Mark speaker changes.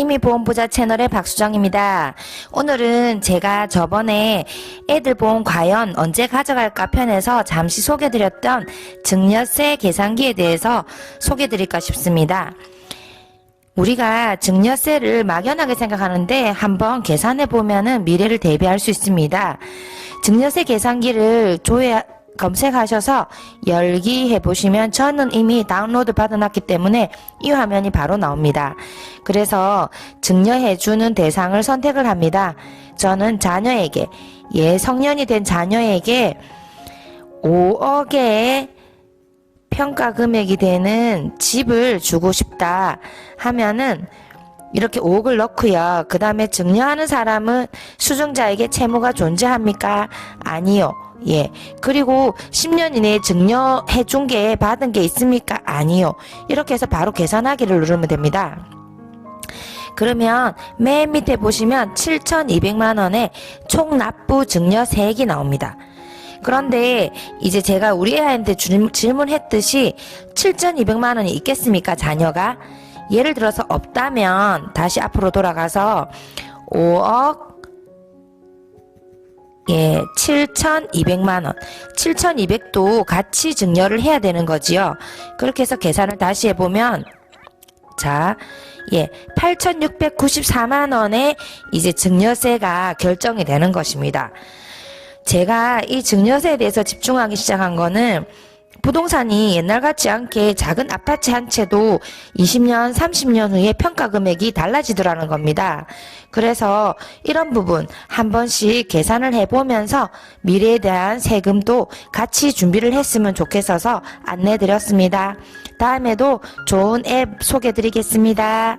Speaker 1: 이미 보험부자 채널의 박수정입니다. 오늘은 제가 저번에 애들 보험 과연 언제 가져갈까 편에서 잠시 소개드렸던 증여세 계산기에 대해서 소개드릴까 싶습니다. 우리가 증여세를 막연하게 생각하는데 한번 계산해 보면은 미래를 대비할 수 있습니다. 증여세 계산기를 조회 검색하셔서 열기 해보시면 저는 이미 다운로드 받아놨기 때문에 이 화면이 바로 나옵니다. 그래서 증여해주는 대상을 선택을 합니다. 저는 자녀에게, 예, 성년이 된 자녀에게 5억의 평가 금액이 되는 집을 주고 싶다 하면은 이렇게 5억을 넣고요. 그 다음에 증여하는 사람은 수증자에게 채무가 존재합니까? 아니요. 예. 그리고 10년 이내에 증여해 준 게 받은 게 있습니까? 아니요. 이렇게 해서 바로 계산하기를 누르면 됩니다. 그러면 맨 밑에 보시면 7,200만 원의 총 납부 증여 세액이 나옵니다. 그런데 이제 제가 우리 줄- 질문했듯이 7,200만 원이 있겠습니까? 자녀가? 예를 들어서 없다면 다시 앞으로 돌아가서 5억 예, 7,200만 원. 7,200도 같이 증여를 해야 되는 거지요. 그렇게 해서 계산을 다시 해 보면 자, 예, 8,694만 원의 이제 증여세가 결정이 되는 것입니다. 제가 이 증여세에 대해서 집중하기 시작한 거는 부동산이 옛날 같지 않게 작은 아파트 한 채도 20년, 30년 후에 평가 금액이 달라지더라는 겁니다. 그래서 이런 부분 한 번씩 계산을 해보면서 미래에 대한 세금도 같이 준비를 했으면 좋겠어서 안내드렸습니다. 다음에도 좋은 앱 소개드리겠습니다.